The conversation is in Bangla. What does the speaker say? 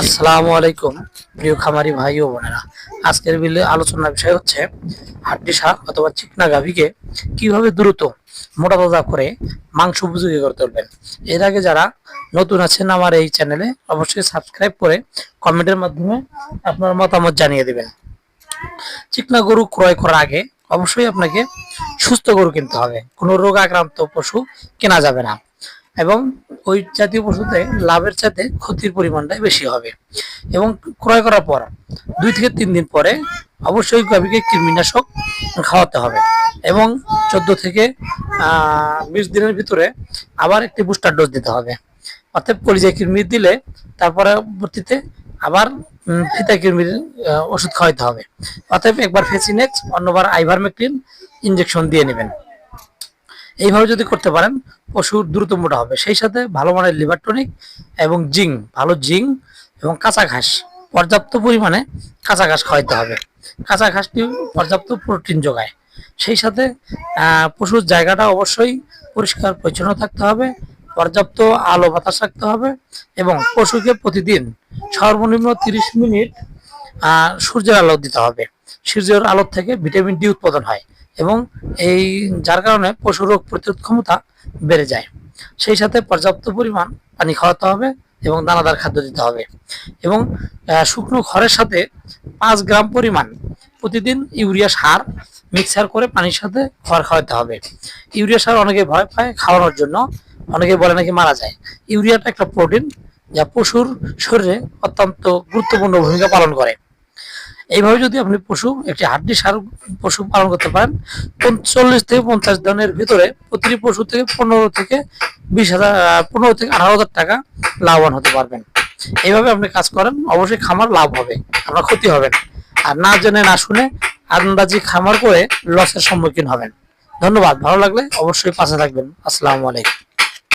আসসালামু আলাইকুম, প্রিয় খামারি ভাই ও বোনেরা। আজকের বিলে আলোচনার বিষয় হচ্ছে হাড্ডি শাক অথবা চিকনা গাভীকে কীভাবে দ্রুত মোটা তাজা করে মাংস উপযোগী করে তুলবেন। এর আগে যারা নতুন আছেন আমার এই চ্যানেলে অবশ্যই সাবস্ক্রাইব করে কমেন্টের মাধ্যমে আপনার মতামত জানিয়ে দেবেন। চিকনা গরু ক্রয় করার আগে অবশ্যই আপনাকে সুস্থ গরু কিনতে হবে। কোনো রোগ আক্রান্ত পশু কেনা যাবে না। এবং ওই জাতীয় পশুতে লাভের চাইতে ক্ষতির পরিমাণটাই বেশি হবে। এবং ক্রয় করার পর দুই থেকে তিন দিন পরে অবশ্যই গাভীকে কৃমিনাশক খাওয়াতে হবে। এবং চোদ্দ থেকে বিশ দিনের ভিতরে আবার একটি বুস্টার ডোজ দিতে হবে। অর্থাৎ কলিজায় কৃমি দিলে তারপরে পরবর্তীতে আবার ফিতা কৃমির ওষুধ খাওয়াতে হবে। অতএব একবার ফেসিনেক্স, অন্যবার আইভারমেক্টিন ইনজেকশন দিয়ে নেবেন। এইভাবে যদি করতে পারেন, পশু দ্রুত মোটা হবে। সেই সাথে ভালো মানের লিভার টনিক এবং জিং, ভালো জিং এবং কাঁচা ঘাস, পর্যাপ্ত পরিমাণে কাঁচা ঘাস খাওয়াইতে হবে। কাঁচা ঘাসটি পর্যাপ্ত প্রোটিন যোগায়। সেই সাথে পশুর জায়গাটা অবশ্যই পরিষ্কার, পরিচ্ছন্ন থাকতে হবে, পর্যাপ্ত আলো বাতাস রাখতে হবে এবং পশুকে প্রতিদিন সর্বনিম্ন তিরিশ মিনিট সূর্যের আলো দিতে হবে। সূর্যের আলো থেকে ভিটামিন ডি উৎপাদন হয়। এবং এই, যার কারণে পশু রোগ প্রতিরোধ ক্ষমতা বেড়ে যায়। সেই সাথে পর্যাপ্ত পরিমাণ পানি খাওয়াতে হবে এবং দানাদার খাদ্য দিতে হবে। এবং শুকনো খড়ের সাথে পাঁচ গ্রাম পরিমাণ প্রতিদিন ইউরিয়া সার মিক্সার করে পানির সাথে খড় খাওয়াতে হবে। ইউরিয়া সার অনেকে ভয় পায় খাওয়ানোর জন্য, অনেকে বলে নাকি মারা যায়। ইউরিয়াটা একটা প্রোটিন যা পশুর শরীরে অত্যন্ত গুরুত্বপূর্ণ ভূমিকা পালন করে। এইভাবে যদি আপনি পশু, একটি হাড্ডি সার পশু পালন করতে পারেন চল্লিশ থেকে পঞ্চাশ দিনের ভিতরে প্রতিটি পশু থেকে পনেরো থেকে বিশ হাজার পনেরো থেকে আঠারো হাজার টাকা লাভবান হতে পারবেন। এইভাবে আপনি কাজ করেন, অবশ্যই খামার লাভ হবে, আপনার ক্ষতি হবে না। আর না জেনে, না শুনে আন্দাজি খামার করে লসের সম্মুখীন হবেন। ধন্যবাদ, ভালো লাগলে অবশ্যই পাশে থাকবেন। আসসালামু আলাইকুম।